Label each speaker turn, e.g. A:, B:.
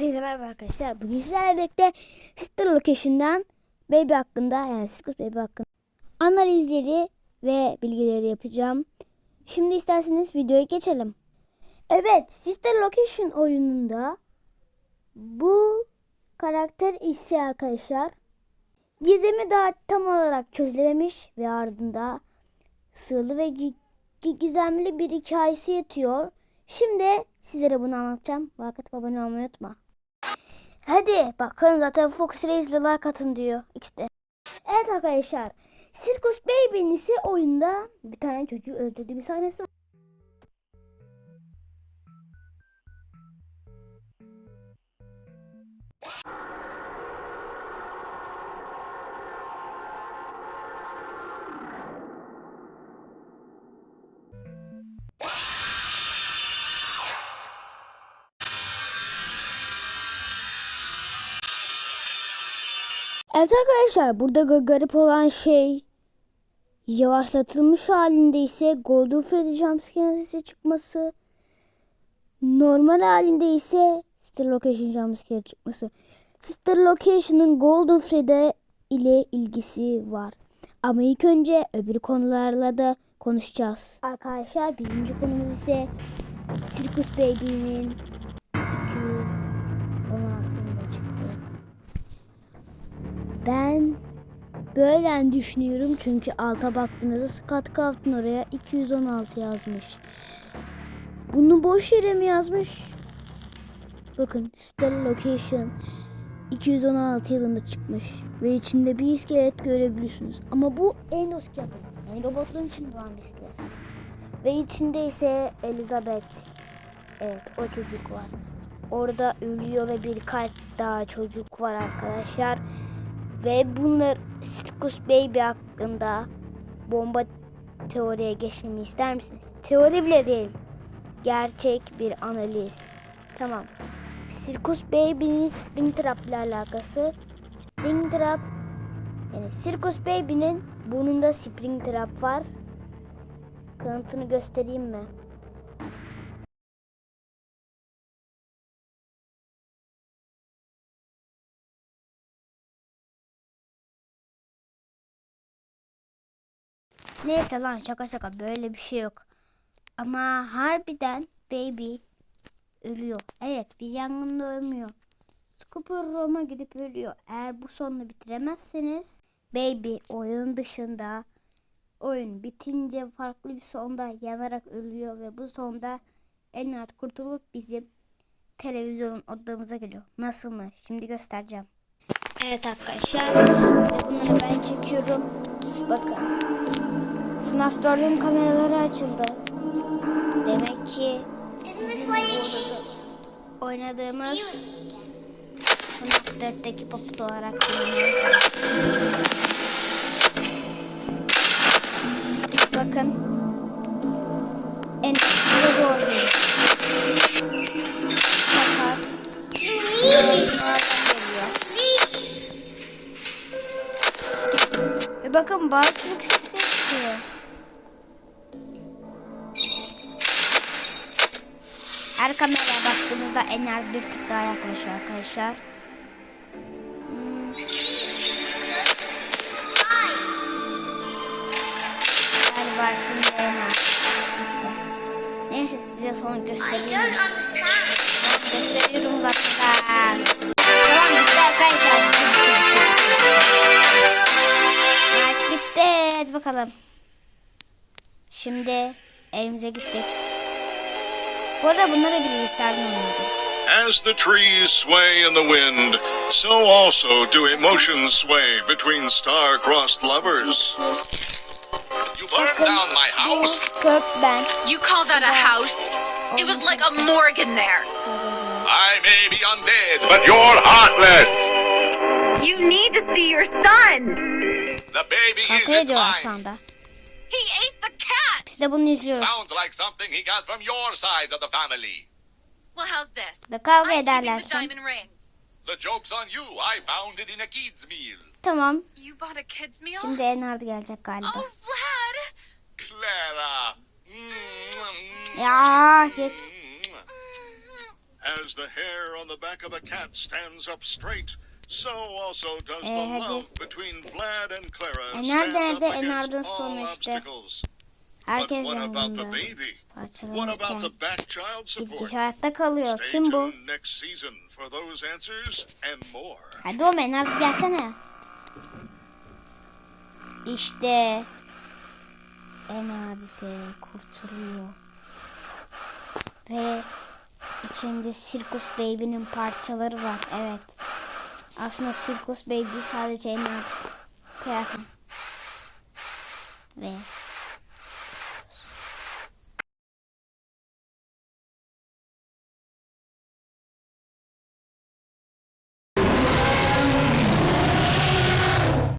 A: Hepinize merhaba arkadaşlar. Bugün sizlerle birlikte Sister Location'dan Baby hakkında yani Circus Baby hakkında analizleri ve bilgileri yapacağım. Şimdi isterseniz videoya geçelim. Evet Sister Location oyununda bu karakter ise arkadaşlar gizemi daha tam olarak çözülememiş ve ardında sırlı ve gi- gi- gizemli bir hikayesi yatıyor. Şimdi sizlere bunu anlatacağım. Like atıp abone olmayı unutma. Hadi bakın zaten Fox Reis bir like atın diyor işte. Evet arkadaşlar. Circus Baby'nin ise oyunda bir tane çocuğu öldürdüğü bir sahnesi var. Evet arkadaşlar burada ga- garip olan şey yavaşlatılmış halinde ise Golden Freddy jumpscare sesi çıkması. Normal halinde ise Sister Location jumpscare çıkması. Sister Location'ın Golden Freddy ile ilgisi var. Ama ilk önce öbür konularla da konuşacağız. Arkadaşlar birinci konumuz ise Circus Baby'nin Ben böyle düşünüyorum çünkü alta baktığınızda Scott Cawthon oraya 216 yazmış. Bunu boş yere mi yazmış? Bakın Stellar Location 216 yılında çıkmış ve içinde bir iskelet görebiliyorsunuz. Ama bu endoskelet. Yani robotların için doğan bir iskelet. Ve içinde ise Elizabeth. Evet o çocuk var. Orada ölüyor ve bir kalp daha çocuk var arkadaşlar. Ve bunlar Circus Baby hakkında bomba teoriye geçmemi ister misiniz? Teori bile değil. Gerçek bir analiz. Tamam. Circus Baby'nin Springtrap ile alakası. Springtrap yani Circus Baby'nin burnunda Springtrap var. Kanıtını göstereyim mi? Neyse lan şaka şaka böyle bir şey yok. Ama harbiden baby ölüyor. Evet bir yangında ölmüyor. Scooper Roma gidip ölüyor. Eğer bu sonunu bitiremezseniz baby oyun dışında oyun bitince farklı bir sonda yanarak ölüyor ve bu sonda en rahat kurtulup bizim televizyonun odamıza geliyor. Nasıl mı? Şimdi göstereceğim. Evet arkadaşlar. Bunları ben çekiyorum. Bakın. FNAF 4'ün kameraları açıldı. Demek ki oynadığımız FNAF 4'teki poput olarak. Bakın. En doğru. Fakat? Ve bakın bazı Her kameraya baktığımızda Ener bir tık daha yaklaşıyor arkadaşlar. Hmm. Galiba şimdi Ener bitti. Neyse size son göstereyim. Gösteriyorum zaten. Tamam bitti arkadaşlar. Bitti bitti bitti. Evet bitti. Hadi bakalım. Şimdi evimize gittik. Bu arada bunları bilgisayardan oynadım.
B: As the trees sway in the wind, so also do emotions sway between star-crossed lovers.
C: You burned down my house?
D: You call that a house? It was like a morgue in there.
C: I may be undead, but you're heartless.
D: You need to see your son.
C: The baby isn't mine.
D: He ate the cat.
A: Biz de bunu izliyoruz.
C: Sounds like something he got from your side of the family.
D: Well, how's this?
A: Da kavga
D: I'm keeping the diamond ring.
C: The joke's on you. I found it in a kid's meal.
A: Tamam.
D: You bought a kid's meal?
A: Şimdi Enard gelecek galiba.
D: Oh, Vlad.
C: Clara.
A: Ya geç.
B: As the hair on the back of a cat stands up straight, so also does
A: Eh,
B: the
A: hadi.
B: love between Vlad and Clara
A: E,
B: stand
A: nerede,
B: up
A: nerede?
B: against
A: Enard'ın
B: all
A: sonu işte.
B: obstacles.
A: Herkes
B: what about the
A: yanında. Parçalanırken.
B: the back child
A: Bir
B: support?
A: kişi hayatta kalıyor. Kim bu? Hadi oğlum Enard gelsene. İşte Enardise kurtuluyor. Ve içinde Circus Baby'nin parçaları var. Evet. Aslında Circus Baby sadece Enard kıyafet. Ve